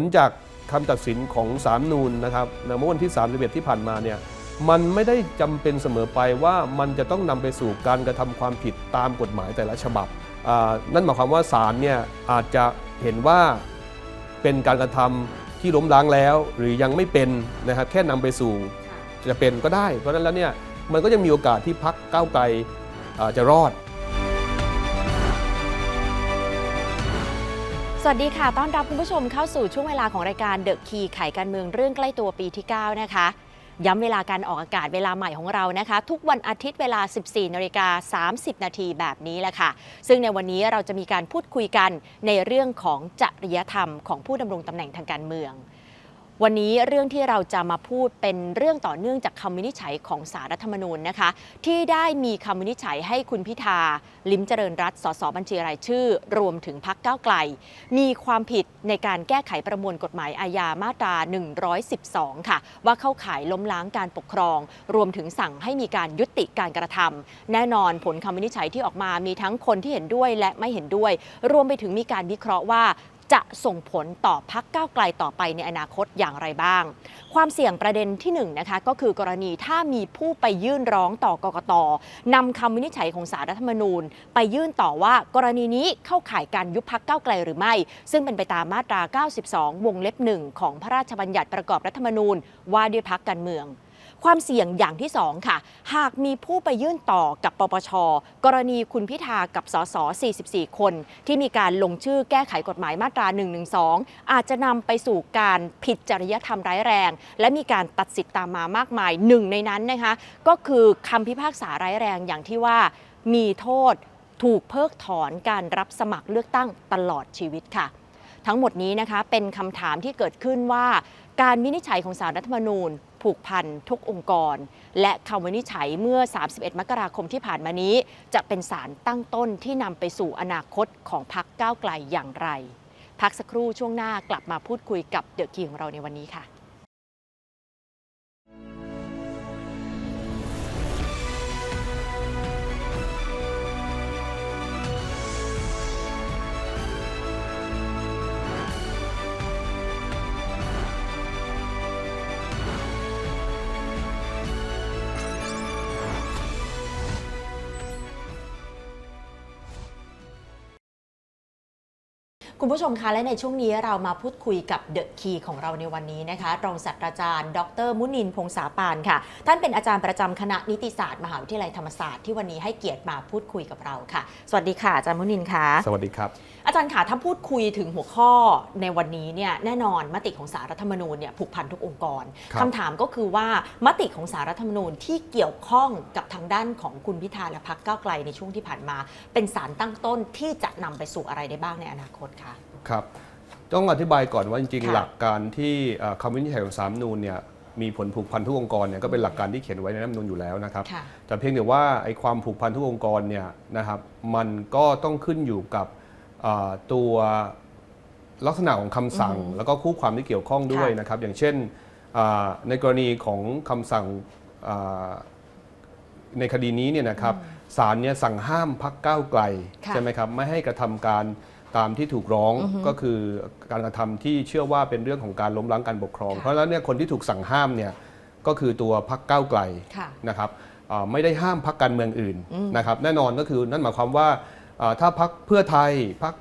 ลจากคำตัดสินของศาลนูนนะครับในเมื่อวันที่31ที่ผ่านมาเนี่ยมันไม่ได้จำเป็นเสมอไปว่ามันจะต้องนำไปสู่การกระทำความผิดตามกฎหมายแต่ละฉบับ นั่นหมายความว่าศาลเนี่ยอาจจะเห็นว่าเป็นการกระทำที่ล้มล้างแล้ว หรือยังไม่เป็นนะครับแค่นำไปสู่จะเป็นก็ได้ เพราะฉะนั้นแล้วเนี่ยมันก็ยังมีโอกาสที่พักก้าวไกลจะรอด สวัสดีค่ะ ต้อนรับคุณผู้ชมเข้าสู่ช่วงเวลาของรายการเดอะคีไขการเมืองเรื่องใกล้ตัวปีที่ 9 นะคะ ย้ำเวลาการออกอากาศเวลาใหม่ของเรานะคะ ทุกวันอาทิตย์เวลา 14นาฬิกา30 นาทีแบบนี้แหละค่ะ ซึ่งในวันนี้เราจะมีการพูดคุยกันในเรื่องของจริยธรรมของผู้ดำรงตำแหน่งทางการเมือง วันนี้เรื่องที่เราจะมาพูดเป็นเรื่องต่อเนื่องจากคำวินิจฉัยของสารรัฐธรรมนูญนะคะ ที่ได้มีคำวินิจฉัยให้คุณพิธา ลิมเจริญรัตสสบัญชีรายชื่อ รวมถึงพักก้าวไกล มีความผิดในการแก้ไขประมวลกฎหมายอาญามาตรา 112 ค่ะ ว่าเข้าข่ายล้มล้างการปกครอง รวมถึงสั่งให้มีการยุติการกระทำแน่นอนผลคำวินิจฉัยที่ออกมามีทั้งคนที่เห็นด้วยและไม่เห็นด้วย รวมไปถึงมีการวิเคราะห์ว่า จะส่งผลต่อพักก้าวไกลต่อไปในอนาคตอย่างไรบ้าง ความเสี่ยงประเด็นที่1นงนะคะก็คือกรณีถ้ามีผู้ไปยื่นร้องต่อกกตนำคำวินิจฉัยของสารรัฐธรรมนูญ ไปยื่นต่อว่ากรณีนี้เข้าข่ายการยุบพักก้าวไกลหรือไม่ ซึ่งเป็นไปตามมาตรา 92 วงเล็บหนึ่งของพระราชบัญญัติประกอบรัฐธรรมนูญว่าด้วยพักการเมือง ความเสี่ยงอย่างที่ 2 ค่ะ หากมีผู้ไปยื่นต่อกับปปช กรณีคุณพิธากับสส 44 คน ที่มีการลงชื่อแก้ไขกฎหมายมาตรา 112 อาจจะนำไปสู่การผิดจริยธรรมร้ายแรง และมีการตัดสิทธิ์ตามมามากมายหนึ่งในนั้นนะคะก็คือคำพิพากษาร้ายแรงอย่างที่ว่ามีโทษถูกเพิกถอนการรับสมัครเลือกตั้งตลอดชีวิตค่ะ ทั้งหมดนี้นะคะเป็นคำถามที่เกิดขึ้นว่า การวินิจฉัยของสารรัฐธรรมนูญ ผูกพันทุกองค์กร และคำวินิจฉัยเมื่อ 31 มกราคมที่ผ่านมานี้ จะเป็นสารตั้งต้นที่นำไปสู่อนาคตของพักก้าวไกลอย่างไร พักสักครู่ช่วงหน้ากลับมาพูดคุยกับเดอะคีของเราในวันนี้ค่ะ คุณผู้ชมคะและในช่วงนี้เรามาพูดคุยกับเดอะคีของเราในวันนี้นะคะ รองศาสตราจารย์ ดร มุนินทร์พงษาปานค่ะ ท่านเป็นอาจารย์ประจำคณะนิติศาสตร์มหาวิทยาลัยธรรมศาสตร์ที่วันนี้ให้เกียรติมาพูดคุยกับเราค่ะ สวัสดีค่ะอาจารย์มุนินทร์ค่ะ สวัสดีครับ อาจารย์ค่ะถ้าพูดคุยถึงหัวข้อในวันนี้เนี่ยแน่นอนมติของสารรัฐธรรมนูญเนี่ยผูกพันทุกองค์กรครับคำถามก็คือว่ามติของสารรัฐธรรมนูญที่เกี่ยวข้องกับทางด้านของคุณพิธาและพรรคก้าวไกลในช่วงที่ผ่านมา เป็นสารตั้งต้นที่จะนำไปสู่อะไรได้บ้างในอนาคตคะ ครับ ต้องอธิบายก่อนว่าจริงค่ะๆหลักการที่เอ่อคำวินิจฉัยของสามนูนเนี่ยมีผลผูกพันทุกองค์กรเนี่ยก็เป็นหลักการที่เขียนไว้ในรัฐธรรมนูญอยู่แล้วนะครับ ค่ะ แต่เพียงแต่ว่าไอ้ความผูกพันทุกองค์กรเนี่ยนะครับมันก็ต้องขึ้นอยู่กับเอ่อตัวลักษณะของคำสั่ง แล้วก็คู่ความที่เกี่ยวข้องด้วยค่ะ นะครับ อย่างเช่นอ่าในกรณีของคำสั่งอ่าในคดีนี้เนี่ยนะครับศาลเนี่ยสั่งห้ามพักก้าวไกล ค่ะ ใช่ไหมครับ ไม่ให้กระทำการ ตามที่ถูกร้องก็คือการกระทำที่เชื่อว่าเป็นเรื่องของการล้มล้างการปกครองค่ะเพราะฉะนั้นเนี่ยคนที่ถูกสั่งห้ามเนี่ยก็คือตัวพักก้าวไกลค่ะนะครับอ่าไม่ได้ห้ามพักการเมืองอื่นอืมนะครับ แน่นอนก็คือนั่นหมายความว่าอ่าถ้าพักเพื่อไทยพัก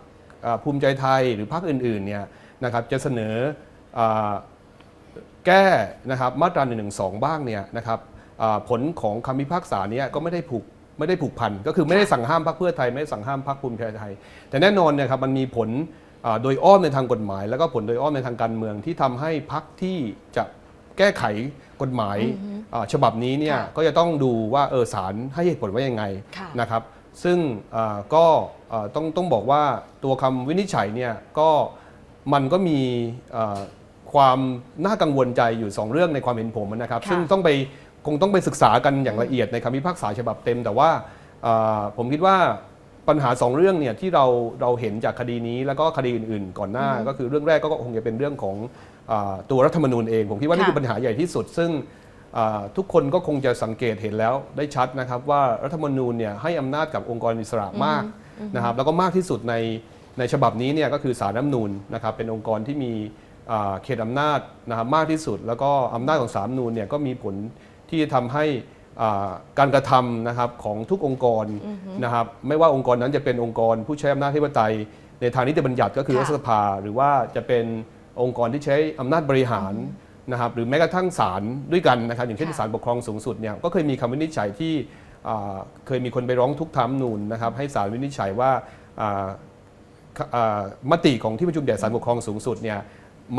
ภูมิใจไทยหรือพักอื่นๆเนี่ยนะครับจะเสนออาแก้นะครับมาตรา1นึบ้างเนี่ยนะครับอ่าผลของคำพิพากษาเนี่ยก็ไม่ได้ผูก ไม่ได้ผูกพันก็คือไม่ได้สั่งห้ามพักเพื่อไทยไม่ได้สั่งห้ามพักภูมิใจไทย แต่แน่นอนเนี่ยครับมันมีผลอ่าโดยอ้อมในทางกฎหมาย แล้วก็ผลโดยอ้อมในทางการเมืองที่ทำให้พักที่จะแก้ไขกฎหมายอ่าฉบับนี้เนี่ยค่ะก็จะต้องดูว่าเออศาลให้เหตุผลว่ายังไงค่ะนะครับ ซึ่งอ่าก็อ่าต้องต้องบอกว่าตัวคำวินิจฉัยเนี่ยก็มันก็มีอ่าความน่ากังวลใจอยู่ 2 เรื่องในความเห็นผมนะครับค่ะซึ่งต้องไป คงต้องไปศึกษากันอย่างละเอียดในคำพิพากษาฉบับเต็ม แต่ว่าอ่าผมคิดว่าปัญหา 2 เรื่องเนี่ยที่เราเราเห็นจากคดีนี้แล้วก็คดีอื่น ๆ ก่อนหน้า ก็คือเรื่องแรกก็คงจะเป็นเรื่องของอาตัวรัฐธรรมนูญเอง ผมคิดว่านี่ค่ะคือปัญหาใหญ่ที่สุด ซึ่งอ่าทุกคนก็คงจะสังเกตเห็นแล้วได้ชัดนะครับว่ารัฐธรรมนูญเนี่ยให้อำนาจกับองค์กรอิสระมากนะครับแล้วก็มากที่สุดในในฉบับนี้เนี่ยก็คือสารรัฐธรรมนูญนะครับเป็นองค์กรที่มีอ่าเขตอำนาจนะครับมากที่สุด แล้วก็อำนาจของสามนูนเนี่ยก็มีผล ที่จะทำให้อ่าการกระทำนะครับของทุกองค์กรนะครับไม่ว่าองค์กรนั้นจะเป็นองค์กรผู้ใช้อำนาจธิปไตย ในทางนิติบัญญัติก็คือค่ะรัฐสภา หรือว่าจะเป็นองค์กรที่ใช้อำนาจบริหารนะครับหรือแม้กระทั่งศาลด้วยกันนะครับอย่างเช่นค่ะศาลปกครองสูงสุดเนี่ยก็เคยมีคำวินิจฉัยที่อ่าเคยมีคนไปร้องทุกข์ทามนูนนะครับให้ศาลวินิจฉัยว่าอ่าอ่ามติของที่ประชุมใหญ่ศาลปกครองสูงสุดเนี่ย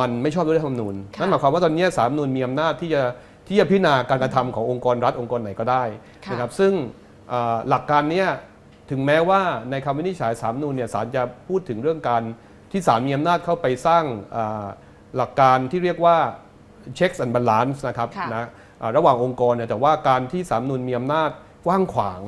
มันไม่ชอบด้วยรัฐธรรมนูญค่ะนั่นหมายความว่าตอนนี้ศาลรัฐธรรมนูญมีอำนาจที่จะ ที่จะพิจารณาการกระทำขององค์กรรัฐองค์กรไหนก็ได้ค่ะนะครับซึ่งอ่าหลักการเนี้ยถึงแม้ว่าในคำวินิจฉัยศาลรัฐธรรมนูญเนี่ยศาลจะพูดถึงเรื่องการที่ศาลมีอำนาจเข้าไปสร้างอ่าหลักการที่เรียกว่า checks and balance นะครับค่ะนะอ่าระหว่างองค์กรเนี่ยแต่ว่าการที่ศาลรัฐธรรมนูญมีอำนาจ กว้างขวาง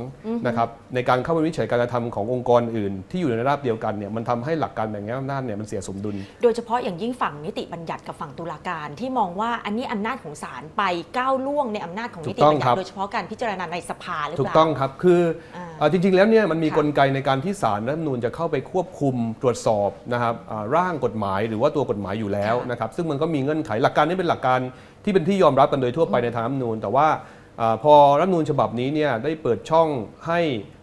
นะครับในการเข้าไปวินิจฉัยการกระทำขององค์กรอื่น ที่อยู่ในระดับเดียวกันเนี่ยมันทำให้หลักการแบ่งแยกอำนาจเนี่ยมันเสียสมดุล โดยเฉพาะอย่างยิ่งฝั่งนิติบัญญัติกับฝั่งตุลาการที่มองว่าอันนี้อำนาจของศาลไปก้าวล่วงในอำนาจของนิติถูกต้อบังญญัครัติบโดยเฉพาะการพิจารณาในสภาหรือถูเปกล่าต้องครับคืออ่าเอ่อจริงๆแล้วเนี่ยมันมีค่ะกลไกในการที่ศาลรัฐธรรมนูญจะเข้าไปควบคุมตรวจสอบนะครับอ่าร่างกฎหมายหรือว่าตัวกฎหมายอยู่แล้วค่ะนะครับซึ่งมันก็มีเงื่อนไขหลักการนี้เป็นหลักการที่เป็นที่ยอมรับกันโดยทั่วไปในทางรัฐธรรมนูญแต่ว่าอ่า พอรัฐธรรมนูญฉบับนี้เนี่ยได้เปิดช่องให้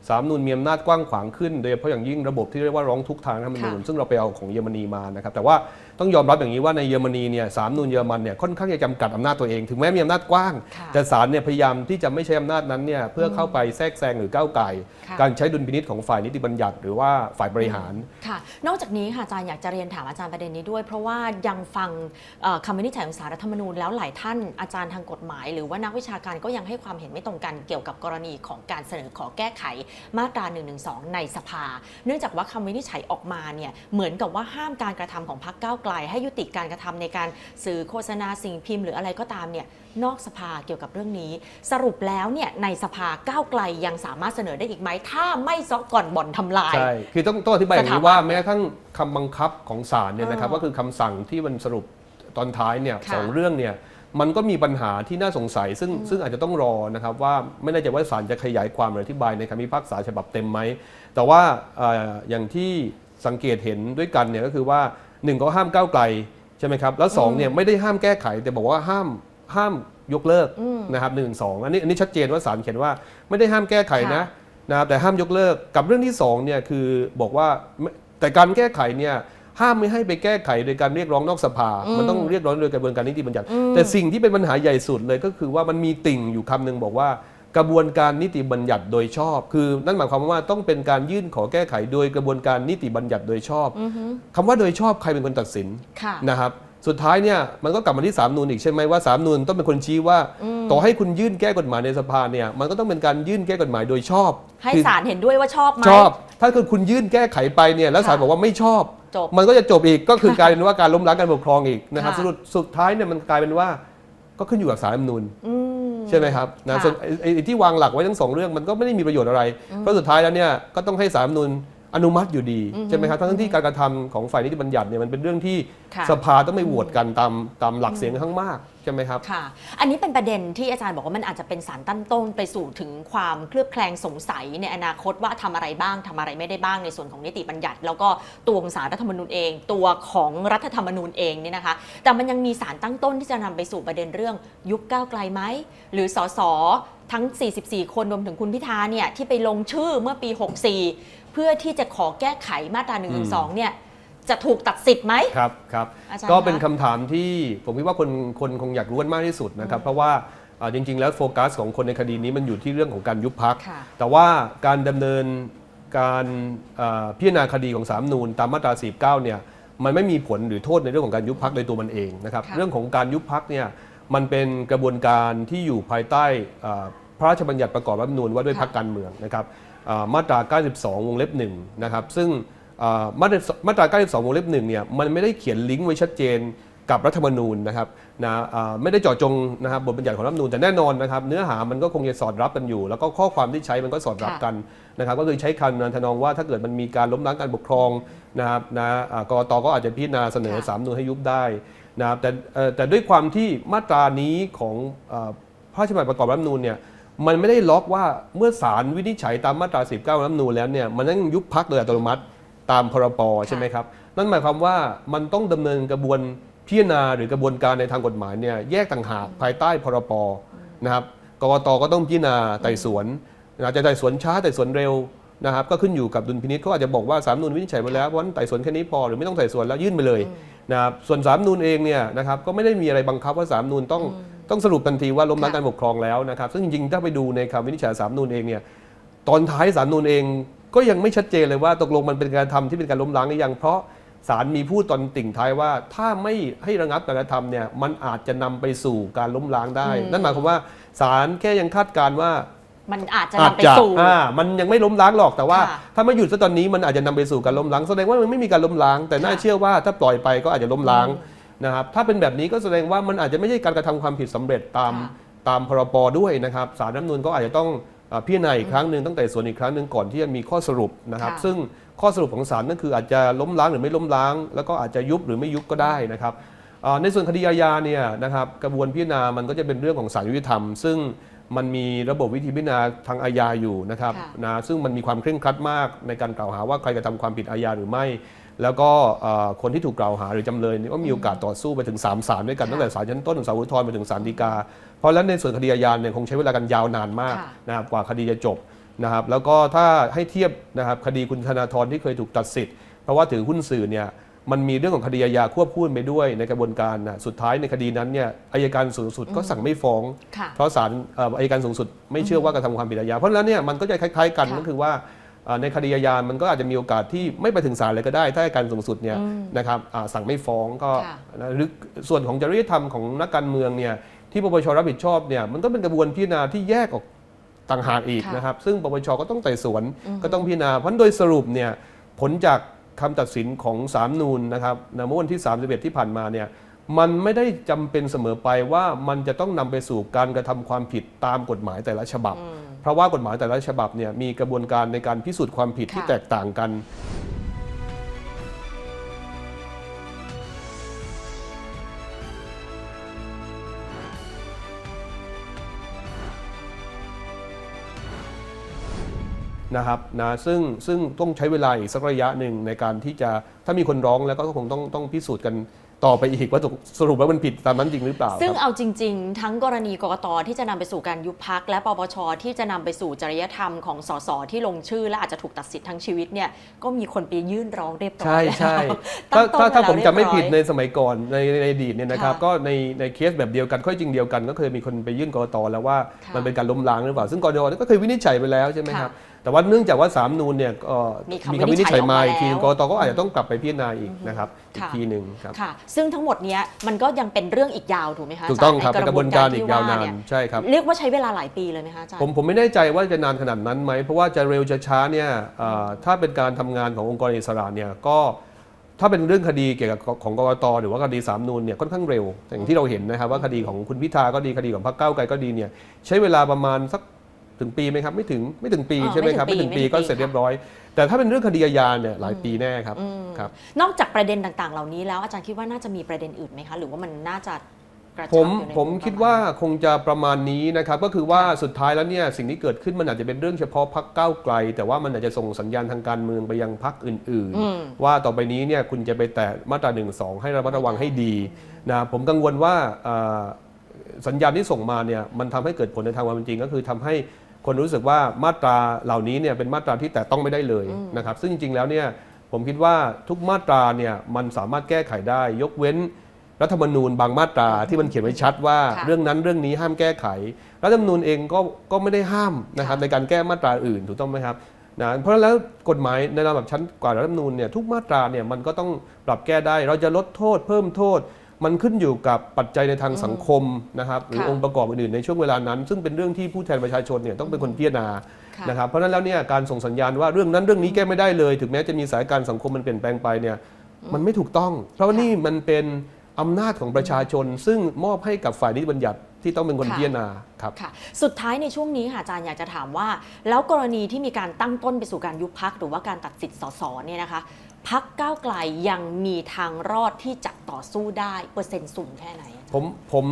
สาลรฐธรรมนูญมีอำนาจกว้างขวางขึ้น โดยเฉพาะอย่างยิ่งระบบที่เรียกว่าร้องทุกข์ทางรัฐธรรมนูญค่ะซึ่งเราไปเอาของเยอรมนีมานะครับแต่ว่า ต้องยอมรับอย่างนี้ว่าในเยอรมนีเนี่ยสาลรฐธรรมนูญเยอรมันเนี่ยค่อนข้างจะจำกัดอำนาจตัวเอง ถึงแม้มีอำนาจกว้างค่ะแต่ศาลเนี่ยพยายามที่จะไม่ใช้อำนาจนั้นเนี่ยเพื่อเข้าไปแทรกแซงหรือก้าวไก่ค่ะการใช้ดุลพินิษของฝ่ายนิติบัญญัติ หรือว่าฝ่ายบริหารค่ะ นอกจากนี้ค่ะอาจารย์อยากจะเรียนถามอาจารย์ประเด็นนี้ด้วย เพราะว่ายังฟังเอ่อคำวินิจฉัยของสารรัฐธรรมนูญแล้วหลายท่านอาจารย์ทางกฎหมาย หรือว่านักวิชาการก็ยังให้ความเห็นไม่ตรงกันเกี่ยวกับกรณีของการเสนอขอแก้ไขมาตรา1นึในสภา เนื่องจากว่าคำวินิจฉัยออกมาเนี่ยเหมือนกับว่าห้ามการกระทำของพรรคก้าวไกลให้ยุติการกระทำในการสื่อโฆษณาสิ่งพิมพ์หรืออะไรก็ตามเนี่ยนอกสภาเกี่ยวกับเรื่องนี้ สรุปแล้วเนี่ยในสภาก้าวไกลยังสามารถเสนอได้อีกไหม ถ้าไม่ซอกก่อนบ่อนทำลาย ใช่ คือต้องต้องอธิบายอย่างสถานี้บันว่าแม้กระทั่งคำบังคับของศาลเนี่ยนะครับเออก็คือคำสั่งที่มันสรุปตอนท้ายเนี่ยค่ะสองเรื่องเนี่ยมันก็มีปัญหาที่น่าสงสัย ซึ่งซึ่งอาจจะต้องรอนะครับว่าไม่แน่ใจว่าศาลจะขยายความหรืออธิบายในคำพิพากษาฉบับเต็มไหม แต่ว่าเอ่ออย่างที่สังเกตเห็นด้วยกันเนี่ยก็คือว่า หนึ่งก็ห้ามก้าวไกลใช่ไหมครับแล้วสองเนี่ยไม่ได้ห้ามแก้ไขแต่บอกว่าห้ามห้ามยกเลิกนะครับหนึ่งสองอันนี้อันนี้ชัดเจนว่าศาลเขียนว่าไม่ได้ห้ามแก้ไขนะค่ะนะครับแต่ห้ามยกเลิกกับเรื่องที่สองเนี่ยคือบอกว่าไม่แต่การแก้ไขเนี่ยห้ามไม่ให้ไปแก้ไขโดยการเรียกร้องนอกสภา มันต้องเรียกร้องโดยกระบวนการนิติบัญญัติ แต่สิ่งที่เป็นปัญหาใหญ่สุดเลยก็คือว่ามันมีติ่งอยู่คำหนึ่งบอกว่า กระบวนการนิติบัญญัติโดยชอบ คือนั่นหมายความว่าต้องเป็นการยื่นขอแก้ไขโดยกระบวนการนิติบัญญัติโดยชอบคำว่าโดยชอบใครเป็นคนตัดสินค่ะ นะครับ สุดท้ายเนี่ยมันก็กลับมาที่สามนูนอีกใช่ไหมว่าสามนูนต้องเป็นคนชี้ว่า ต่อให้คุณยื่นแก้กฎหมายในสภาเนี่ยมันก็ต้องเป็นการยื่นแก้กฎหมายโดยชอบให้คือศาลเห็นด้วยว่าชอบไหม ชอบ ถ้าเกิดคุณยื่นแก้ไขไปเนี่ยแล้วศาลค่ะบอกว่าไม่ชอบ จบมันก็จะจบอีกก็คือกลายเป็นว่าการล้มล้างการปกครองอีกนะครับค่ะ สรุปสุดท้ายเนี่ยมันกลายเป็นว่าก็ขึ้นอยู่กับสารรัฐธรรมนูญ อืม ใช่ไหมครับนะค่ะส่วนไอ้ไอ้ที่วางหลักไว้ทั้งสองเรื่องมันก็ไม่ได้มีประโยชน์อะไร เพราะสุดท้ายแล้วเนี่ยก็ต้องให้สารรัฐธรรมนูญอนุมัติอยู่ดีใช่ไหมครับทั้งที่การกระทำของฝ่ายนิติบัญญัติเนี่ยมันเป็นเรื่องที่ค่ะ สภาต้องไปโหวตกันตามตามหลักเสียงข้างมากใช่ไหมครับค่ะ อันนี้เป็นประเด็นที่อาจารย์บอกว่ามันอาจจะเป็นสารตั้นต้นไปสู่ถึงความเคลือบแคลงสงสัยในอนาคตว่าทำอะไรบ้างทำอะไรไม่ได้บ้างในส่วนของนิติบัญญัติ แล้วก็ตัวของสารรัฐธรรมนูญเอง ตัวของรัฐธรรมนูญเองเนี่ยนะคะ แต่มันยังมีสารตั้งต้นที่จะนำไปสู่ประเด็นเรื่องยุบก้าวไกลไหมหรือสสทั้ง 44 คนรวมถึงคุณพิธาเนี่ยที่ไปลงชื่อเมื่อปี 64 เพื่อที่จะขอแก้ไขมาตรา1นึเนี่ย จะถูกตัดสิทธิ์ไหม ครับครับอาจารย์ก็เป็นคะคำถามที่ผมคิดว่าคนคนคงอยากรู้กันมากที่สุดนะครับเพราะว่าอ่าจริง ๆ แล้วโฟกัสของคนในคดีนี้มันอยู่ที่เรื่องของการยุบพัก ค่ะ แต่ว่าการดำเนินการอ่าพิจารณาคดีของสามนูนตามมาตรา49เนี่ยมันไม่มีผลหรือโทษในเรื่องของการยุบพักโดยตัวมันเองนะครับค่ะ เรื่องของการยุบพักเนี่ยมันเป็นกระบวนการที่อยู่ภายใต้อ่าพระราชบัญญัติประกอบรัฐธรรมนูญว่าด้วยค่ะพักการเมืองนะครับอ่ามาตรา 92 วงเล็บหนึ่งนะครับซึ่งอ่า มาตรามาตรา92วงเล็บหนึ่งเนี่ยมันไม่ได้เขียนลิงก์ไว้ชัดเจนกับรัฐธรรมนูญนะครับนะอ่าไม่ได้เจาะจงนะครับบทบัญญัติของรัฐธรรมนูญแต่แน่นอนนะครับเนื้อหามันก็คงจะสอดรับกันอยู่ แล้วก็ข้อความที่ใช้มันก็สอดรับกันนะครับก็คือใช้คำนทนองว่าถ้าเกิดมันมีการล้มล้างการปกครองนะครับนะอ่ากกตก็อาจจะพิจารณาเสนอค่ะสามนูญให้ยุบได้นะครับแต่เอ่อแต่ด้วยความที่มาตรานี้ของอ่าพระราชบัญญัติประกอบรัฐธรรมนูญเนี่ยมันไม่ได้ล็อกว่าเมื่อศาลวินิจฉัยตามมาตรา 19รัฐธรรมนูญแล้วเนี่ยมันต้องยุบพักโดยอัตโนมัติ ตามพรบใช่ไหมครับ นั่นหมายความว่ามันต้องดำเนินกระบวนพพิจารณาหรือกระบวนการในทางกฎหมายเนี่ยแยกต่างหากภายใต้พรปนะครับกกตก็ต้องพิจารณาไต่สวนอาจจะไต่สวนช้าไต่สวนเร็วนะครับก็ขึ้นอยู่กับดุลพินิจเขาอาจจะบอกว่าสามนูนวินิจฉัยมาแล้วเพราะฉะนั้นไต่สวนแค่นี้พอหรือไม่ต้องไต่สวนแล้วยื่นไปเลยนะครับส่วนสามนูนเองเนี่ยนะครับก็ไม่ได้มีอะไรบังคับว่าสามนูนต้องต้องสรุปทันทีว่าล้มล้างค่ะการปกครองแล้วนะครับซึ่งจริงๆถ้าไปดูในคำวินิจฉัยสามนูนเองเนี่ยตอนท้ายสามนูนเอง ก็ยังไม่ชัดเจนเลยว่าตกลงมันเป็นการทำที่เป็นการล้มล้างหรือยังเพราะศาลมีพูดตอนติ่งท้ายว่า ถ้าไม่ให้ระงับการกระทำเนี่ยมันอาจจะนำไปสู่การล้มล้างได้อืมนั่นหมายความว่าศาลแค่ยังคาดการณ์ว่ามันอาจจะอาจนำไปจะสู่อ่ามันยังไม่ล้มล้างหรอกแต่ว่าค่ะถ้าไม่หยุดซะตอนนี้มันอาจจะนำไปสู่การล้มล้างแสดงว่ามันไม่มีการล้มล้าง แต่น่าค่ะเชื่อว่าถ้าปล่อยไปก็อาจจะล้มล้างนะครับถ้าเป็นแบบนี้ก็แสดงว่ามันอาจจะไม่ใช่การกระทำความผิดสำเร็จตามค่ะตามพรบด้วยนะครับสารรัฐธรรมนูญก็อาจจะต้องอ่า พิจารณาอีกครั้งหนึ่งตั้งแต่ส่วนอีกครั้งหนึ่งก่อนที่จะมีข้อสรุปนะครับค่ะซึ่งข้อสรุปของศาลนั่นคืออาจจะล้มล้างหรือไม่ล้มล้าง แล้วก็อาจจะยุบหรือไม่ยุบก็ได้นะครับอ่าในส่วนคดีอาญาเนี่ยนะครับกระบวนพิจารณามันก็จะเป็นเรื่องของศาลยุติธรรม ซึ่งมันมีระบบวิธีพิจารณาทางอาญาอยู่นะครับค่ะนะซึ่งมันมีความเคร่งครัดมากในการกล่าวหาว่าใครกระทำความผิดอาญาหรือไม่ แล้วก็เอ่อคนที่ถูกกล่าวหาหรือจำเลยเนี่ยก็มีโอกาสต่อสู้ไปถึง3ศาลด้วยกันค่ะตั้งแต่ศาลชั้นต้นศาลอุทธรณ์ไปถึงศาลฎีกา เพราะฉะนั้นในส่วนคดีอาญาเนี่ยคงใช้เวลากันยาวนานมากค่ะนะครับกว่าคดีจะจบนะครับแล้วก็ถ้าให้เทียบนะครับคดีคุณธนาธรที่เคยถูกตัดสิทธิ์เพราะว่าถือหุ้นสื่อเนี่ยมันมีเรื่องของคดีอาญาควบคู่ไปด้วยในกระบวนการนะสุดท้ายในคดีนั้นเนี่ยอายการสูงสุดก็สั่งไม่ฟ้องค่ะเพราะศาลเอ่ออัยการสูงสุดไม่เชื่อว่ากระทำความผิดอาญาเพราะฉะนั้นเนี่ยมันก็จะคล้าย ๆ กันค่ะก็คือว่าเอ่อ ในคดีอาญามันก็อาจจะมีโอกาสที่ไม่ไปถึงศาลเลยก็ได้ ถ้าอัยการสูงสุดเนี่ยนะครับอ่าสั่งไม่ฟ้องก็ค่ะนะหรือส่วนของจริยธรรมของนักการเมืองเนี่ยที่ปปชรับผิดชอบเนี่ยมันก็เป็นกระบวนพิจารณาที่แยกออกต่างหากอีกค่ะนะครับ ซึ่งปปชก็ต้องไต่สวนก็ต้องพิจารณาเพราะฉะนั้นโดยสรุปเนี่ยผลจากคำตัดสินของสามนูนนะครับในเมื่อวันที่ 31 ที่ผ่านมาเนี่ยมันไม่ได้จำเป็นเสมอไปว่ามันจะต้องนำไปสู่การกระทำความผิดตามกฎหมายแต่ละฉบับ เพราะว่ากฎหมายแต่ละฉบับเนี่ยมีกระบวนการในการพิสูจน์ความผิดที่ค่ะแตกต่างกันนะครับนะซึ่งซึ่งต้องใช้เวลาอีกสักระยะหนึ่งในการที่จะถ้ามีคนร้องแล้วก็คงต้องต้องพิสูจน์กัน ต่อไปอีกว่าตกสรุปว่ามันผิดตามนั้นจริงหรือเปล่า ซึ่งครับเอาจริง ๆ ทั้งกรณีกกตที่จะนำไปสู่การยุบพักและปปชที่จะนำไปสู่จริยธรรมของสสที่ลงชื่อ และอาจจะถูกตัดสิทธิ์ทั้งชีวิตเนี่ยก็มีคนไปยื่นร้องเรียบร้อใช่ยแล้วใช่ตั้ถ้างต้นถ้าถ้าไว้ผมจะไม่แล้วเรีผิยดบร้ในอยสมัยก่อนในในอดีตเนี่ยนะครับค่ะก็ในในเคสแบบเดียวกันข้อจริงเดียวกัน ก็เคยมีคนไปยื่นกรกตแล้วว่าค่ะมันเป็นการล้มล้างหรือเปล่า ซึ่งกรกตก็เคยวินิจฉัยไปแล้วใช่ไหมครับค่ะ แต่ว่าเนื่องจากว่าสามนูนเนี่ยก็มีคำมีคำวินิจฉัยมาวินิจฉัยออกมาอีกทีแล้วกรกตก็อาจจะต้องกลับไปพิจารณาอีกนะครับอีกค่ะทีหนึ่งครับค่ะ ซึ่งทั้งหมดเนี้ยมันก็ยังเป็นเรื่องอีกยาวถูกไหมคะถูกต้องครับาเป็นจากระบวนการอีกที่ยาวนานเยใช่ครับเรียกว่าใช้เวลาหลายปีเลยไหมคะอาจารย์ผมผมไม่แน่ใจว่าจะนานขนาดนั้นไหมเพราะว่าจะเร็วจะช้าเนี่ยเอ่อถ้าเป็นการทำงานขององค์กรอิสระเนี่ยก็ถ้าเป็นเรื่องคดีเกี่ยวกับของกกตหรือว่าคดีสามนูนเนี่ยค่อนข้างเร็วอย่างที่เราเห็นนะครับว่าคดีของคุณพิธาก็ดีคดีของพรรคก้าวไกลก็ดีเนี่ยใช้เวลาประมาณสัก ถึงปีไหมครับไม่ถึงไม่ถึงปีอ๋อใช่ไหมครับไม่ไม่ถึถึงงปีปีไม่ถึงก็ปีเสร็จค่ะเรียบร้อย แต่ถ้าเป็นเรื่องคดีอาญาเนี่ยหลายปีแน่ครับอืมครับ นอกจากประเด็นต่างๆ เหล่านี้แล้วอาจารย์คิดว่าน่าจะมีประเด็นอื่นไหมคะ หรือว่ามันน่าจะกระชับผมอยู่ในผมวงคิดประณว่าคงจะประมาณนี้นะครับก็คือว่าสุดท้ายแล้วเนี่ยสิ่งที่เกิดขึ้นมันอาจจะเป็นเรื่องเฉพาะพักก้าวไกล แต่ว่ามันอาจจะส่งสัญญาณทางการเมืองไปยังพักอื่น อืม ๆ ว่าต่อไปนี้เนี่ยคุณจะไปแตะมาตรา1นึให้ระมัดระวังให้ดีนะผมกังวลว่าเอ่อสัญญาณที่ส่งมาเนี่ยมันทำให้เกิดผลในทางความเป็นจริง ก็คือทำให้ คนรู้สึกว่ามาตราเหล่านี้เนี่ยเป็นมาตราที่แตะต้องไม่ได้เลยนะครับ ซึ่งจริง ๆ แล้วเนี่ยผมคิดว่าทุกมาตราเนี่ยมันสามารถแก้ไขได้ ยกเว้นรัฐธรรมนูญบางมาตราที่มันเขียนไว้ชัดว่าค่ะเรื่องนั้นเรื่องนี้ห้ามแก้ไข รัฐธรรมนูญเองก็ก็ไม่ได้ห้ามนะครับค่ะ ในการแก้มาตราอื่นถูกต้องไหมครับนะเพราะฉะนั้นแล้วกฎหมายในระดับชั้นกว่ารัฐธรรมนูญเนี่ยทุกมาตราเนี่ยมันก็ต้องปรับแก้ได้ เราจะลดโทษเพิ่มโทษ มันขึ้นอยู่กับปัจจัยในทางสังคมนะครับหรือค่ะองค์ประกอบอื่นๆในช่วงเวลานั้น ซึ่งเป็นเรื่องที่ผู้แทนประชาชนเนี่ยต้องเป็นคนพิจารณาค่ะนะครับเพราะฉะนั้นแล้วเนี่ยการส่งสัญญาณว่าเรื่องนั้นเรื่องนี้แก้ไม่ได้เลย ถึงแม้จะมีสถานการณ์สังคมมันเปลี่ยนแปลงไปเนี่ยมันไม่ถูกต้อง เพราะว่านี่มันเป็นอำนาจของประชาชน ซึ่งมอบให้กับฝ่ายนิติบัญญัติที่ต้องเป็นคนค่ะพิจารณาครับค่ะสุดท้ายในช่วงนี้ค่ะอาจารย์อยากจะถามว่า แล้วกรณีที่มีการตั้งต้นไปสู่การยุบพักหรือว่าการตัดสิทธิ์สสเนี่ยนะคะ พักก้าวไกลยังมีทางรอดที่จะต่อสู้ได้เปอร์เซ็นต์สูงแค่ไหน ผมผม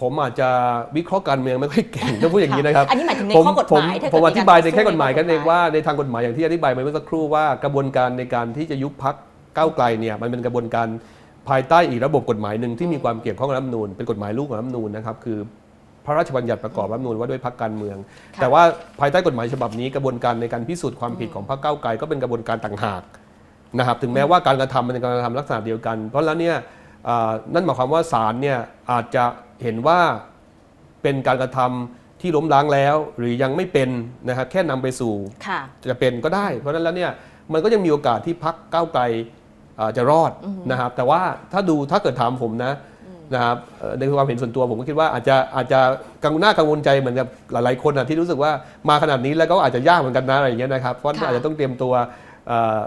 ผมอาจจะวิเคราะห์การเมืองไม่ค่อยเก่งต้องพูดอย่างนี้นะครับอันนี้หมายถึงในผมข้อกฎหมายผมถ้าเกิดผมมีอธิบายในการต่อสู้แค่กฎหมายกันเองในข้อกฎหมายว่าในทางกฎหมายอย่างที่อธิบายไปเมื่อสักครู่ว่ากระบวนการในการที่จะยุบพักก้าวไกลเนี่ยมันเป็นกระบวนการภายใต้อีกระบบกฎหมายหนึ่งที่มีความเกี่ยวข้องกับรัฐธรรมนูญเป็นกฎหมายลูกของรัฐธรรมนูญนะครับคือพระราชบัญญัติประกอบรัฐธรรมนูญว่าด้วยพรรคการเมืองค่ะแต่ว่าภายใต้กฎหมายฉบับนี้กระบวนการในการพิสูจน์ความผิดของพรรคก้าวไกลก็เป็นกระบวนการต่างหาก นะครับถึงแม้ว่าการกระทำเป็นการกระทำลักษณะเดียวกัน เพราะแล้วเนี่ยอ่านั่นหมายความว่าศาลเนี่ยอาจจะเห็นว่าเป็นการกระทำที่ล้มล้างแล้ว หรือยังไม่เป็นนะครับแค่นำไปสู่ค่ะจะเป็นก็ได้ เพราะฉะนั้นแล้วเนี่ยมันก็ยังมีโอกาสที่พักก้าวไกลเอ่อจะรอดนะครับ แต่ว่าถ้าดูถ้าเกิดถามผมนะนะครับเอ่อในความเห็นส่วนตัวผมก็คิดว่าอาจจะอาจจะกังวลหน้ากังวลใจเหมือนกับหลายๆคนนะที่รู้สึกว่ามาขนาดนี้แล้วก็อาจจะยากเหมือนกันนะอะไรอย่างเงี้ยนะครับเพราะค่ะอาจจะต้องเตรียมตัวเอ่อ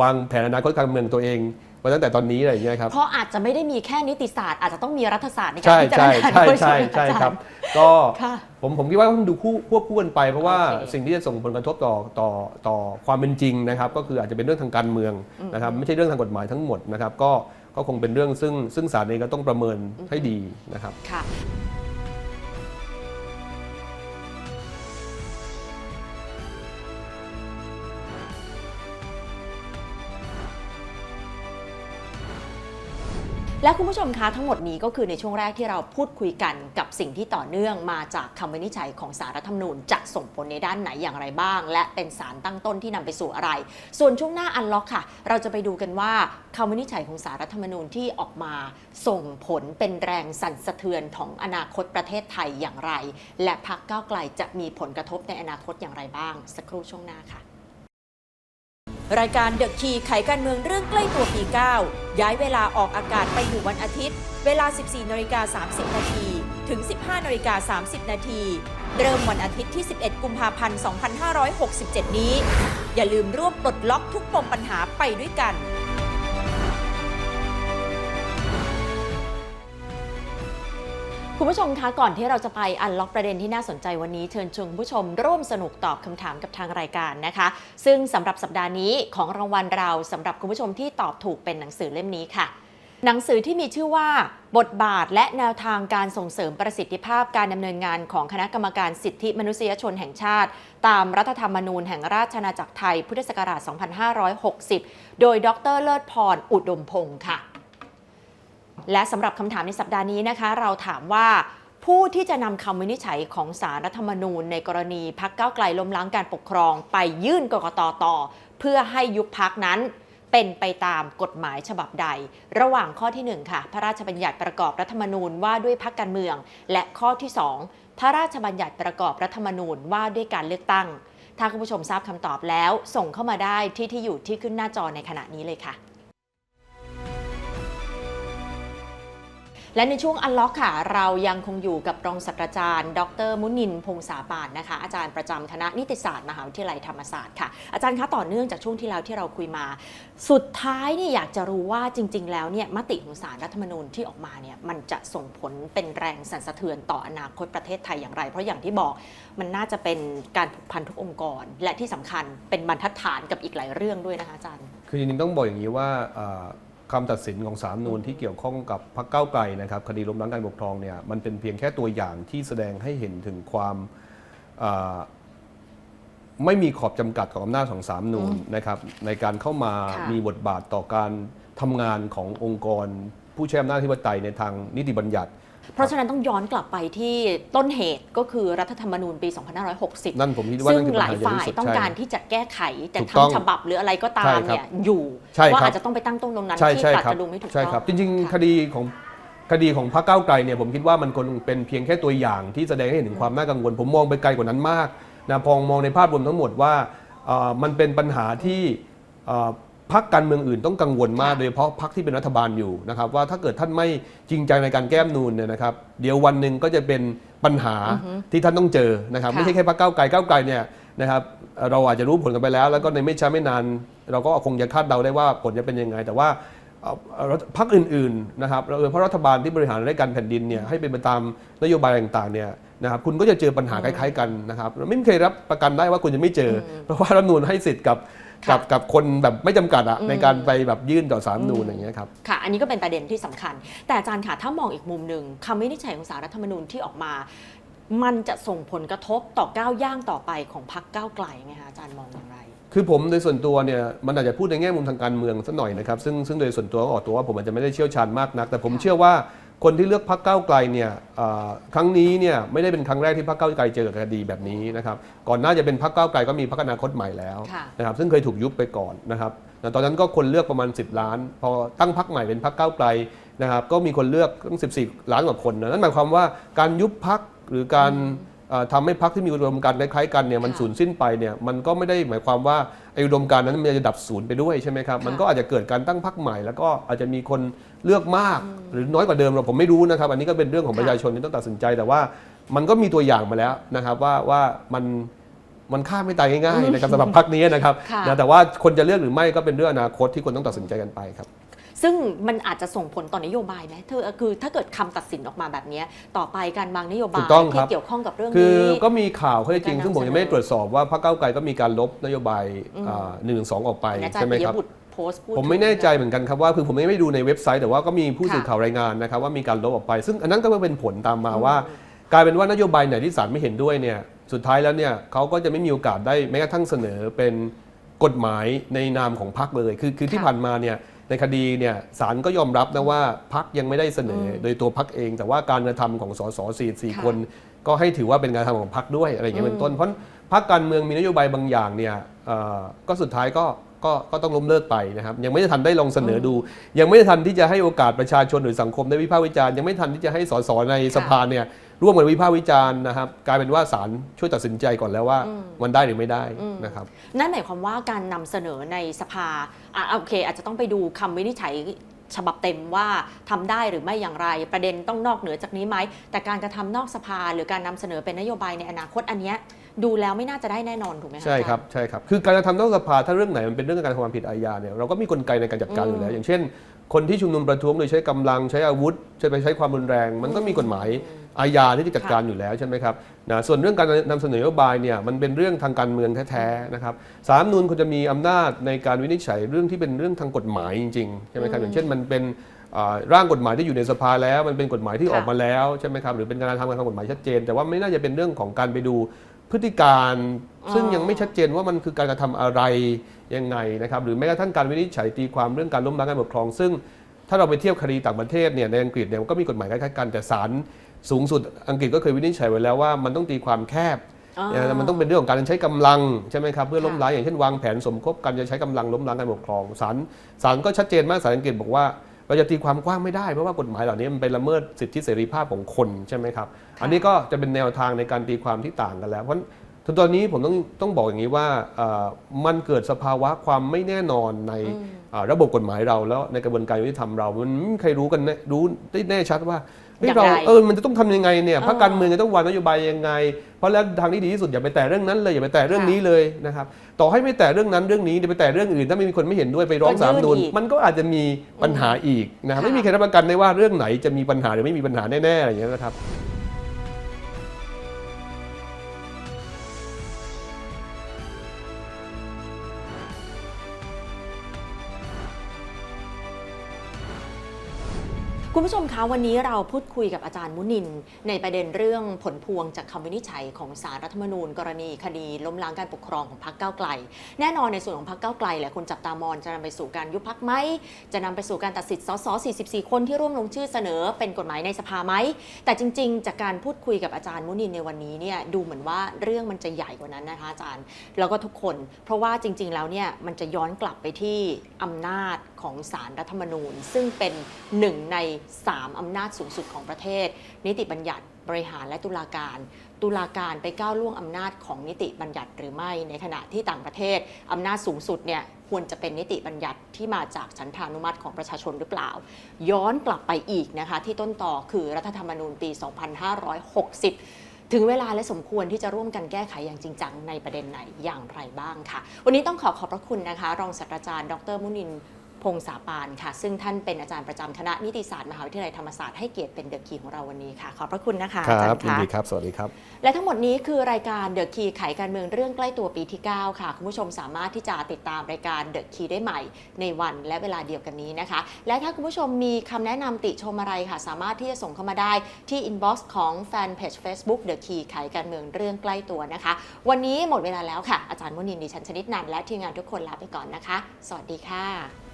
วางแผนอนาคตการเมืองตัวเองมาตั้งแต่ตอนนี้อะไรอย่างเงี้ยครับเพราะอาจจะไม่ได้มีแค่นิติศาสตร์อาจจะต้องมีรัฐศาสตร์ในการใช่พิจารใช่ณาใช่ด้วยใช่ไหมใช่อาคจารัรบย์ก็ค่ะผมผมคิดว่าต้องดูคู่ควบคู่กันไป เพราะว่าโอเคสิ่งที่จะส่งผลกระทบต่อต่อต่อความเป็นจริงนะครับ ก็คืออาจจะเป็นเรื่องทางการเมืองนะครับไม่ใช่เรื่องทางกฎหมายทั้งหมดนะครับ ก็ก็คงเป็นเรื่องซึ่งซึ่งศาลเองก็ต้องประเมินให้ดีนะครับค่ะ และคุณผู้ชมคะทั้งหมดนี้ก็คือในช่วงแรกที่เราพูดคุยกันกับสิ่งที่ต่อเนื่องมาจากคำวินิจฉัยของสารรัฐธรรมนูญจะส่งผลในด้านไหนอย่างไรบ้าง และเป็นสารตั้งต้นที่นำไปสู่อะไร ส่วนช่วงหน้าอันล็อกค่ะ เราจะไปดูกันว่าคำวินิจฉัยของสารรัฐธรรมนูญที่ออกมา ส่งผลเป็นแรงสั่นสะเทือนของอนาคตประเทศไทยอย่างไร และพรรคก้าวไกลจะมีผลกระทบในอนาคตอย่างไรบ้าง สักครู่ช่วงหน้าค่ะ รายการเดอะคีไขการเมืองเรื่องใกล้ตัวปี 9 ย้ายเวลาออกอากาศไปอยู่วันอาทิตย์ เวลา 14นาฬิกา30 นาทีถึง 15นาฬิกา30 นาทีเริ่มวันอาทิตย์ที่ 11 กุมภาพันธ์ 2567 นี้ อย่าลืมร่วมปลดล็อกทุกปมปัญหาไปด้วยกัน คุณผู้ชมคะก่อนที่เราจะไปอันล็อกประเด็นที่น่าสนใจวันนี้เชิญชวนคุณผู้ชมร่วมสนุกตอบคำถามกับทางรายการนะคะ ซึ่งสำหรับสัปดาห์นี้ของรางวัลเราสำหรับคุณผู้ชมที่ตอบถูกเป็นหนังสือเล่มนี้ค่ะ หนังสือที่มีชื่อว่า บทบาทและแนวทางการส่งเสริมประสิทธิภาพการดำเนินงานของคณะกรรมการสิทธิมนุษยชนแห่งชาติ ตามรัฐธรรมนูญแห่งราชอาณาจักรไทยพุทธศักราช 2560 โดยดรเลิศพรอุดมพงศ์ค่ะ และสำหรับคำถามในสัปดาห์นี้นะคะ เราถามว่าผู้ที่จะนำคำวินิจฉัยของสารรัฐธรรมนูญ ในกรณีพักเก้าไกลล้มล้างการปกครอง ไปยื่นกกตต่อ เพื่อให้ยุบพักนั้น เป็นไปตามกฎหมายฉบับใด ระหว่างข้อที่ 1 ค่ะ พระราชบัญญัติประกอบรัฐธรรมนูญว่าด้วยพักการเมือง และข้อที่ 2 พระราชบัญญัติประกอบรัฐธรรมนูญว่าด้วยการเลือกตั้ง ถ้าคุณผู้ชมทราบคำตอบแล้ว ส่งเข้ามาได้ที่ที่อยู่ที่ขึ้นหน้าจอในขณะนี้เลยค่ะ และในช่วงอันล็อกค่ะ เรายังคงอยู่กับรองศาสตราจารย์ ดรมุนิน พงษาปานนะคะ อาจารย์ประจำคณะนิติศาสตร์มหาวิทยาลัยธรรมศาสตร์ค่ะ อาจารย์คะต่อเนื่องจากช่วงที่แล้วที่เราคุยมา สุดท้ายเนี่ยอยากจะรู้ว่าจริง ๆ แล้วเนี่ยมติของสารรัฐธรรมนูญที่ออกมาเนี่ยมันจะส่งผลเป็นแรงสั่นสะเทือนต่ออนาคตประเทศไทยอย่างไร เพราะอย่างที่บอกมันน่าจะเป็นการผูกพันทุกองค์กร และที่สำคัญเป็นบรรทัดฐานกับอีกหลายเรื่องด้วยนะคะอาจารย์ คือจริงๆต้องบอกอย่างนี้ว่า คำตัดสินของสามนูนที่เกี่ยวข้องกับพรรคก้าวไกลนะครับคดีล้มล้างการปกครองเนี่ยมันเป็นเพียงแค่ตัวอย่างที่แสดงให้เห็นถึงความอ่าไม่มีขอบจำกัดของอำนาจของสามนูนนะครับในการเข้ามาค่ะมีบทบาทต่อการทำงานขององค์กร ผู้ใช้อำนาจที่ปไตยในทางนิติบัญญัติ เพราะฉะนั้นต้องย้อนกลับไปที่ต้นเหตุก็คือรัฐธรรมนูญปี 2560 นั่นผมคิดว่าซึ่นั่งนคือหปัญลายหาใหญ่ฝ่ายที่สุดต้องใช่การที่จะแก้ไข แต่ถูกต้องทำฉบับหรืออะไรก็ตาใช่มครับเนี่ยอยู่ใช่ครับว่าอาจจะต้องไปตั้งตรงตรงนั้นใช่ที่ใช่อาจครับจะดูไม่ถูกใช่ต้องครับจริงๆะคดีของคดีของพรรคก้าวไกลเนี่ยผมคิดว่ามันคงเป็นเพียงแค่ตัวอย่างที่แสดงให้เห็นถึงความน่ากังวล ผมมองไปไกลกว่านั้นมากนะพองมองในภาพรวมทั้งหมดว่าเอ่อมันเป็นปัญหาที่เอ่อ พรรคการเมืองอื่นต้องกังวลมากค่ะโดยเฉพาะพรรคที่เป็นรัฐบาลอยู่นะครับว่าถ้าเกิดท่านไม่จริงจังในการแก้มนูนเนี่ยนะครับ เดี๋ยววันหนึ่งก็จะเป็นปัญหาที่ท่านต้องเจอนะครับค่ะไม่ใช่แค่พรรคก้าวไกลก้าวไกลเนี่ยนะครับเอ่อเราอาจจะรู้ผลกันไปแล้ว แล้วก็ในไม่ช้าไม่นาน เราก็คงจะคาดเดาได้ว่าผลจะเป็นยังไง แต่ว่าเอ่อเอ่อรัฐพรรคอื่นๆนะครับเออเพราะรัฐบาลที่บริหารราชการแผ่นดินเนี่ยให้เป็นไปตามนโยบายต่างๆเนี่ยนะครับคุณก็จะเจอปัญหาคล้ายๆกันนะครับไม่มีใครรับประกันได้ว่าคุณจะไม่เจออเพราะว่ารัฐธรรมนูญให้สิทธิ์กับค่ะ กับกับคนแบบไม่จำกัดอะอืมในการไปแบบยื่นต่อสามนูญอย่างเงี้ยครับค่ะ อันนี้ก็เป็นประเด็นที่สำคัญ แต่อาจารย์ค่ะถ้ามองอีกมุมหนึ่งคำวินิจฉัยของสารรัฐธรรมนูญที่ออกมา มันจะส่งผลกระทบต่อก้าวย่างต่อไปของพรรคก้าวไกลไหมคะอาจารย์มองอย่างไรคือผมโดยส่วนตัวเนี่ยมันอาจจะพูดในแง่มุมทางการเมืองสักหน่อยนะครับซึ่งซึ่งโดยส่วนตัวก็ออกตัวว่าผมอาจจะไม่ได้เชี่ยวชาญมากนัก แต่ผมเชื่อว่า คนที่เลือกพรรคก้าวไกลเนี่ยเอ่อครั้งนี้เนี่ยไม่ได้เป็นครั้งแรกที่พรรคก้าวไกลเจอกับคดีแบบนี้นะครับก่อนหน้าจะเป็นพรรคก้าวไกลก็มีพรรคอนาคตใหม่แล้วค่ะนะครับซึ่งเคยถูกยุบไปก่อนนะครับแต่ตอนนั้นก็คนเลือกประมาณ 10 ล้าน พอตั้งพรรคใหม่เป็นพรรคก้าวไกลนะครับก็มีคนเลือกตั้ง 14 ล้านกว่าคนนะนั่นหมายความว่าการยุบพรรคหรือการเอ่อทำให้พรรคที่มีอุดมการณ์คล้ายๆกันเนี่ยมันค่ะสูญสิ้นไปเนี่ยมันก็ไม่ได้หมายความว่าไอ้อุดมการณ์นั้นมันจะดับศูนย์ไปด้วยใช่ไหมครับค่ะมันก็อาจจะเกิดการตั้งพรรคใหม่ แล้วก็อาจจะมีคนเลือกมากหรือน้อยกว่าเดิมเราผมไม่รู้นะครับ อันนี้ก็เป็นเรื่องของค่ะประชาชนที่ต้องตัดสินใจแต่ว่ามันก็มีตัวอย่างมาแล้วนะครับว่าว่ามันมันฆ่าไม่ตายง่ายๆนะครับสำหรับพรรคนี้นะครับค่ะนะแต่ว่าคนจะเลือกหรือไม่ก็เป็นเรื่องอนาคตที่คนต้องตัดสินใจกันไปครับ ซึ่งมันอาจจะส่งผลต่อนโยบายไหมเธอคือถ้าเกิดคำตัดสินออกมาแบบเนี้ยต่อไปการวางนโยบาถูยกต้องครับที่เกี่ยวข้องกับเรื่องคือนี้ก็มีข่าวข้อเท็จจริงการนำซึ่งผมยังไม่ได้ตรวจสอบว่าพรรคก้าวไกลก็มีการลบนโยบายหนึ่งสองออกไปอาจารใช่ย์ไหมปิยครับบุตรโพสต์พูดผมไม่แน่ใจเหมือนกันครับว่าคือผมไม่ได้ดูในเว็บไซต์ แต่ว่าก็มีผู้ค่ะสื่อข่าวรายงานนะครับว่ามีการลบออกไป ซึ่งอันนั้นก็เป็นผลตามมาว่ากลายเป็นว่านโยบายไหนที่ศาลไม่เห็นด้วยเนี่ยสุดท้ายแล้วเนี่ยเขาก็จะไม่มีโอกาสได้แม้กระทั่งเสนอเป็นกฎหมายในนามของพรรคเลย คือคือที่ค่ะผ่านมาเนี่ย ในคดีเนี่ยศาลก็ยอมรับนะว่าพรรคยังไม่ได้เสนออโดยตัวพรรคเอง แต่ว่าการกระทำของสสสี่สี่ค่ะคน ก็ให้ถือว่าเป็นการกระทำของพรรคด้วยอะไรอย่างเงี้ยอืมเป็นต้น เพราะพรรคการเมืองมีนโยบายบางอย่างเนี่ยเอ่อก็สุดท้ายก็ก็ก็ต้องล้มเลิกไปนะครับ ยังไม่ได้ทันได้ลองเสนอดู ยังไม่ได้ทันที่จะให้โอกาสประชาชนหรือสังคมได้วิพากษ์วิจารณ์ยังไม่ทันที่จะให้สสในสภาเนี่ย ร่วมกันวิพากษ์วิจารณ์นะครับ กลายเป็นว่าศาลช่วยตัดสินใจก่อนแล้วว่า มันได้หรือไม่ได้นะครับ นั่นหมายความว่าการนำเสนอในสภาอะโอเค อาจจะต้องไปดูคำวินิจฉัยฉบับเต็มว่าทำได้หรือไม่อย่างไร ประเด็นต้องนอกเหนือจากนี้ไหม แต่การกระทำนอกสภาหรือการนำเสนอเป็นนโยบายในอนาคตอันเนี้ยดูแล้วไม่น่าจะได้แน่นอนถูกไหมคะใช่ครับอาจาย์ใช่ครับ คือการกระทำนอกสภาถ้าเรื่องไหนมันเป็นเรื่องการกระทำความผิดอาญาเนี่ยเราก็มีกลไกในการจัดการอยู่แล้ว อย่างเช่น คนที่ชุมนุมประท้วงโดยใช้กำลังใช้อาวุธใช้ไปใช้ความรุนแรง มันก็มีกฎหมาย อาญาที่จะจัดการอยู่แล้วใช่ไหมครับนะส่วนเรื่องการนำเสนอนโยบายเนี่ยมันเป็นเรื่องทางการเมืองแท้ๆนะครับสาลรฐธรรมนูญควรจะมีอำนาจในการวินิจฉัยเรื่องที่เป็นเรื่องทางกฎหมายจริงๆใช่ไหมครับอย่างเช่นมันเป็นอ่าร่างกฎหมายที่อยู่ในสภาแล้วมันเป็นกฎหมายที่ค่ะออกมาแล้วใช่ไหมครับหรือเป็นการทำการทางกฎหมายชัดเจน แต่ว่าไม่น่าจะเป็นเรื่องของการไปดูพฤติการ ซึ่งยังไม่ชัดเจนว่ามันคือการกระทำอะไรยังไงนะครับหรือแม้กระทั่งการวินิจฉัยตีความเรื่องการล้มล้างการปกครอง ซึ่งถ้าเราไปเทียบคดีต่างประเทศเนี่ยในอังกฤษเนี่ยมันก็มีกฎหมายคล้ายๆกันแต่ศาล สูงสุดอังกฤษก็เคยวินิจฉัยไว้แล้วว่ามันต้องตีความแคบอ๋อเนี่ยมันต้องเป็นเรื่องของการใช้กำลังใช่ไหมครับเพื่อล้มค่ะล้างอย่างเช่นวางแผนสมคบกันจะใช้กำลังล้มล้างการปกครองศาลศาลก็ชัดเจนมากศาลอังกฤษบอกว่าเราจะตีความกว้างไม่ได้เพราะว่ากฎหมายเหล่านี้มันไปละเมิดสิทธิเสรีภาพของคนใช่ไหมครับ อันนี้ก็จะเป็นแนวทางในการตีความที่ต่างกันแล้ว เพราะถึงตอนนี้ผมต้องต้องบอกอย่างนี้ว่าเอ่อมันเกิดสภาวะความไม่แน่นอนในอ่าระบบกฎหมายเราแล้วในกระบวนการยุติธรรมเรา มันไม่มีใครรู้กันแน่รู้ได้แน่ชัดว่า เฮ้ยอย่างเราไร เออมันจะต้องทำยังไงเนี่ยเออพรรคการเมืองจะต้องวางนโยบายยังไง เพราะแล้วทางที่ดีที่สุดอย่าไปแตะเรื่องนั้นเลยอย่าไปแตะเรื่องค่ะนี้เลยนะครับต่อให้ไม่แตะเรื่องนั้นเรื่องนี้เดี๋ยวไปแตะเรื่องอื่น ถ้าไม่มีคนไม่เห็นด้วยไปร้องก็ยื่นสามนูนอีกมันก็อาจจะมีปัญหาอีกนะครับค่ะ ไม่มีใครรับประกันได้ว่าเรื่องไหนจะมีปัญหาหรือไม่มีปัญหาแน่ๆอะไรอย่างเงี้ยนะครับ คุณผู้ชมคะวันนี้เราพูดคุยกับอาจารย์มุนิน ในประเด็นเรื่องผลพวงจากคำวินิจฉัยของสารรัฐธรรมนูญ กรณีคดีล้มล้างการปกครองของพรรคก้าวไกล แน่นอนในส่วนของพรรคก้าวไกลแหละคนจับตามองจะนำไปสู่การยุบพรรคไหม จะนำไปสู่การตัดสิทธิ์สส44 คนที่ร่วมลงชื่อเสนอเป็นกฎหมายในสภาไหม แต่จริง ๆ จากการพูดคุยกับอาจารย์มุนินในวันนี้เนี่ยดูเหมือนว่าเรื่องมันจะใหญ่กว่านั้นนะคะอาจารย์ แล้วก็ทุกคน เพราะว่าจริง ๆ แล้วเนี่ยมันจะย้อนกลับไปที่อำนาจของสารรัฐธรรมนูญ ซึ่งเป็นหนึ่งใน3 อำนาจสูงสุดของประเทศ นิติบัญญัติบริหารและตุลาการ ตุลาการไปก้าวล่วงอำนาจของนิติบัญญัติหรือไม่ ในขณะที่ต่างประเทศ อำนาจสูงสุดเนี่ยควรจะเป็นนิติบัญญัติที่มาจากฉันทานุมัติของประชาชนหรือเปล่า ย้อนกลับไปอีกนะคะที่ต้นต่อคือรัฐธรรมนูญปี 2560ถึงเวลาและสมควรที่จะร่วมกันแก้ไขอย่างจริงจังในประเด็นไหนอย่างไรบ้างค่ะ วันนี้ต้องขอขอบพระคุณนะคะ รองศาสตราจารย์ ดรมุนิน พงษาปานค่ะ ซึ่งท่านเป็นอาจารย์ประจำคณะนิติศาสตร์มหาวิทยาลัยธรรมศาสตร์ให้เกียรติเป็นเดอะคีของเราวันนี้ค่ะ ขอบพระคุณนะคะคอาจารับรย์ยินคะดีครับ สวัสดีครับ และทั้งหมดนี้คือรายการเดอะคีไขการเมืองเรื่องใกล้ตัวปีที่ 9 ค่ะ คุณผู้ชมสามารถที่จะติดตามรายการเดอะคีได้ใหม่ ในวันและเวลาเดียวกันนี้นะคะ และถ้าคุณผู้ชมมีคำแนะนำติชมอะไรค่ะ สามารถที่จะส่งเข้ามาได้ที่อินบ็อกซ์ของแฟนเพจ Facebook The Key ไขการเมืองเรื่องใกล้ตัวนะคะ วันนี้หมดเวลาแล้วค่ะอาจารย์มุนินดิฉันชนิดนันท์และทีมงานทุกคนลาไปก่อนนะคะ สวัสดีค่ะ